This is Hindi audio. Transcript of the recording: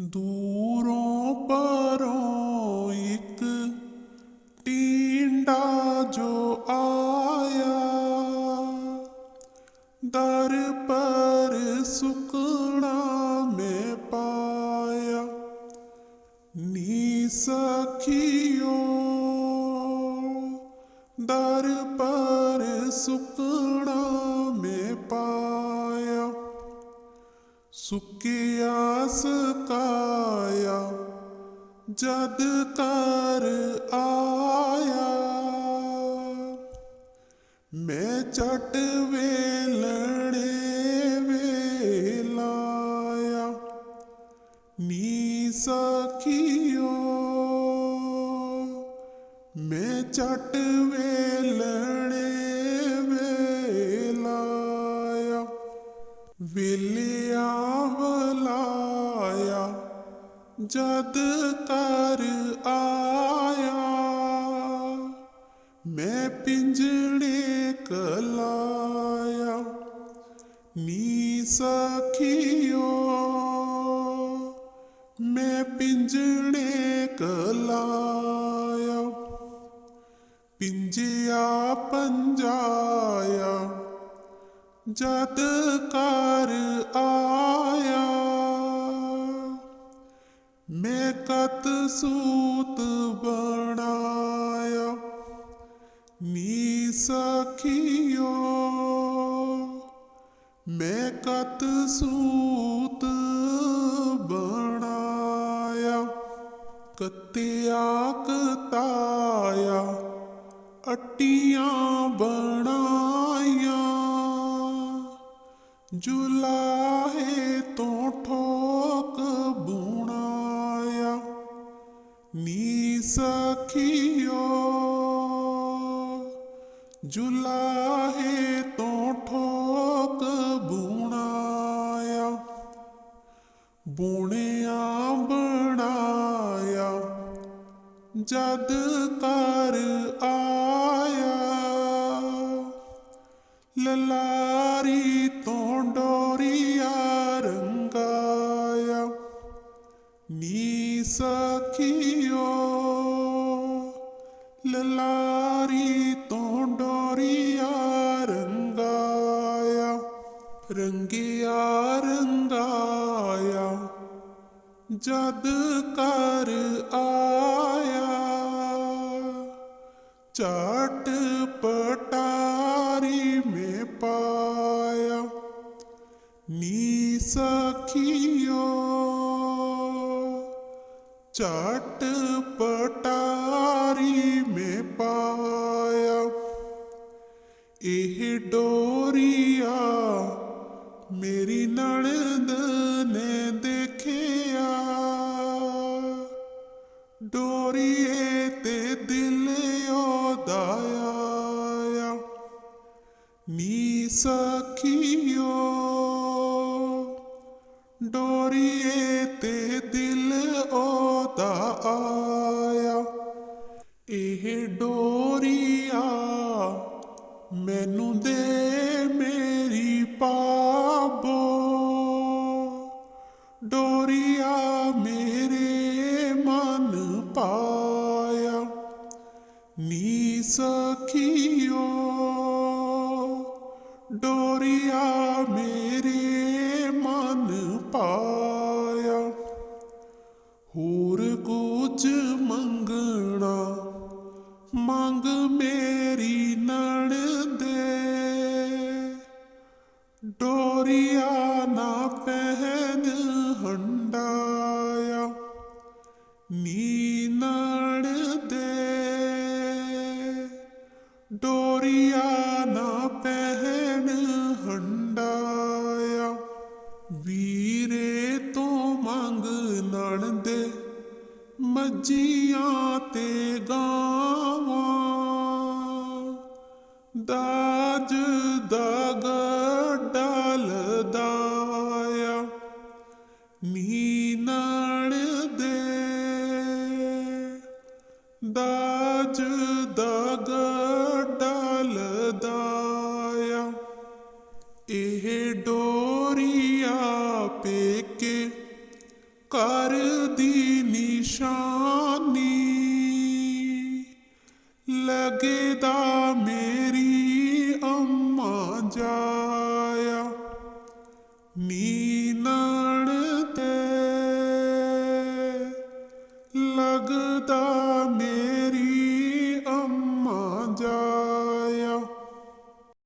ਦੂਰੋਂ ਪਰੋਂ ਇੱਕ ਟੀਂਡਾ ਜੋ ਆਇਆ। ਦਰ ਪਰ ਸੁਕਣਾ ਮੈਂ ਪਾਇਆ। ਨੀ ਸਖਿਓ, ਦਰ ਪਰ ਸੁਕਣਾ सुकियास काया जद कर आया। मैं चट वेलड़े वेलाया नी सखियो। मैं चट वेलड़े बिलिया बलाया जद तर आया। मैं पिंजड़े कलाया, नी सखियो। मैं पिंजड़े कलाया, पिंजिया पंजाया। जद कर आया। मैं कत सूत बनाया। नी सखियो। मैं कत सूत बनाया। कत्या कताया अट्टियाँ बनाया। ਜੁਲਾਹੇ ਤੋਂ ਠੋਕ ਬੁਣਾਇਆ, ਨੀ ਸਖੀਓ। ਜੁਲਾਹੇ ਤੋਂ ਠੋਕ ਬੁਣਾਇਆ, ਬੁਣਿਆ ਬਣਾਇਆ, ਜਦ ਕਰ ਆਇਆ। ਲਲਾਰੀ सखियो, ललारी तो डोरिया रंगाया, रंगिया रंगाया, जद कर आया। चाट पटारी में पाया, नी सखी चाट पटारी में पाया, एह डोरिया मेरी नणद ने देखिया। डोरिए ते दिल ओदाया, नी सखियो। डोरिए ਮੈਨੂੰ ਦੇ ਮੇਰੀ ਪਾਬੋ। ਡੋਰੀਆ ਮੇਰੇ ਮਨ ਪਾਇਆ। ਨੀ ਸਖੀਓ। ਡੋਰੀਆ ਮੇਰੇ ਮਨ ਪਾਇਆ। ਹੋਰ ਕੁਝ ਮੰਗਣਾ, ਮੰਗ ਮੇਰੀ ਨੀ ਨਣ ਦੇ ਡੋਰੀਆ ਨਾ ਪਹਿਣ ਹੰਡਾਇਆ। ਵੀਰੇ ਤੋਂ ਮੰਗ ਨਣ ਦੇ ਮੱਜੀਆਂ ਤੇ ਗਾਵਾਂ। ਦਾਜ ਦਾ ਗੱਡਾ ਲਦਾਇਆ। ਨੀ ਦਾਜ ਦਾਗ ਡਾਲਦਾਇਆ ਇਹ ਡੋਰੀਆ ਪੇਕੇ ਕਰਦੀ ਨਿਸ਼ਾਨੀ। ਲਗਦਾ